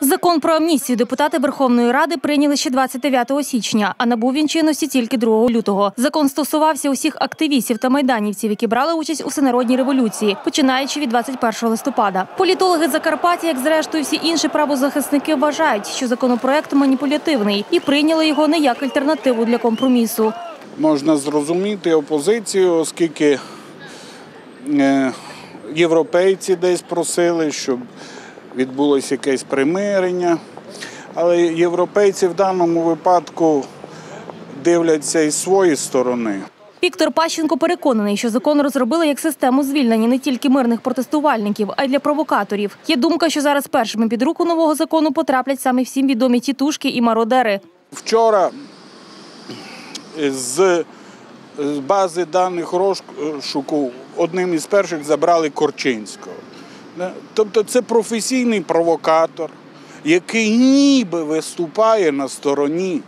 Закон про амністію депутати Верховної Ради прийняли ще 29 січня, а набув він чинності тільки 2 лютого. Закон стосувався усіх активістів та майданівців, які брали участь у всенародній революції, починаючи від 21 листопада. Політологи Закарпаття, як зрештою всі інші правозахисники, вважають, що законопроект маніпулятивний і прийняли його не як альтернативу для компромісу. можна зрозуміти опозицію, оскільки е, європейці десь просили, щоб відбулося якесь примирення. Але європейці в даному випадку дивляться із своєї сторони. Віктор Пащенко переконаний, що закон розробили як систему звільнення не тільки мирних протестувальників, а й для провокаторів. Є думка, що зараз першими під руку нового закону потраплять саме всім відомі тітушки і мародери. Вчора з з бази даних розшуку одним із перших забрали Корчинського. Тобто це професійний провокатор, який ніби виступає на стороні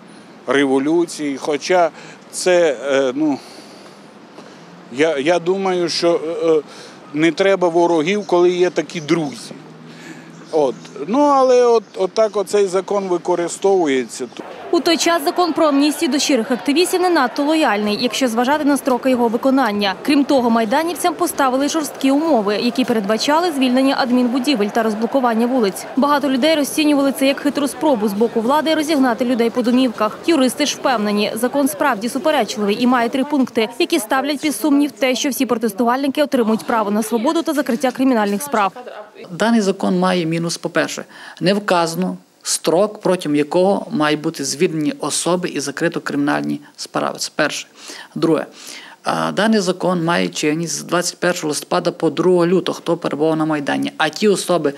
революції. Хоча це, е, ну, я, я думаю, що е, е, не треба ворогів, коли є такі друзі. От. Ну, але от, от так оцей закон використовується. У той час закон про амністію до щирих активістів не надто лояльний, якщо зважати на строки його виконання. Крім того, майданівцям поставили жорсткі умови, які передбачали звільнення адмінбудівель та розблокування вулиць. Багато людей розцінювали це як хитру спробу з боку влади розігнати людей по домівках. Юристи ж впевнені, закон справді суперечливий і має три пункти, які ставлять під сумнів те, що всі протестувальники отримують право на свободу та закриття кримінальних справ. Даний закон має мінус, по-перше, не вказано строк, протягом якого мають бути звільнені особи і закрито кримінальні справи. Це перше. Друге, даний закон має чинність з 21 листопада по 2 лютого, хто перебував на Майдані. А ті особи,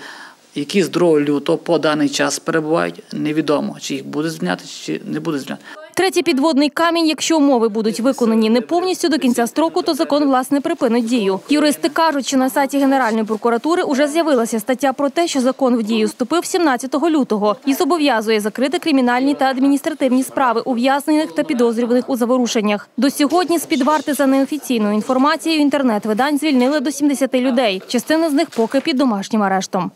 які з 2 лютого по даний час перебувають, невідомо, чи їх буде звільняти, чи не буде звільняти. Третій підводний камінь, якщо умови будуть виконані не повністю до кінця строку, то закон власне припинить дію. Юристи кажуть, що на сайті Генеральної прокуратури уже з'явилася стаття про те, що закон в дію вступив 17 лютого і зобов'язує закрити кримінальні та адміністративні справи ув'язнених та підозрюваних у заворушеннях. До сьогодні з під варти за неофіційною інформацією інтернет-видань звільнили до 70 людей. Частина з них поки під домашнім арештом.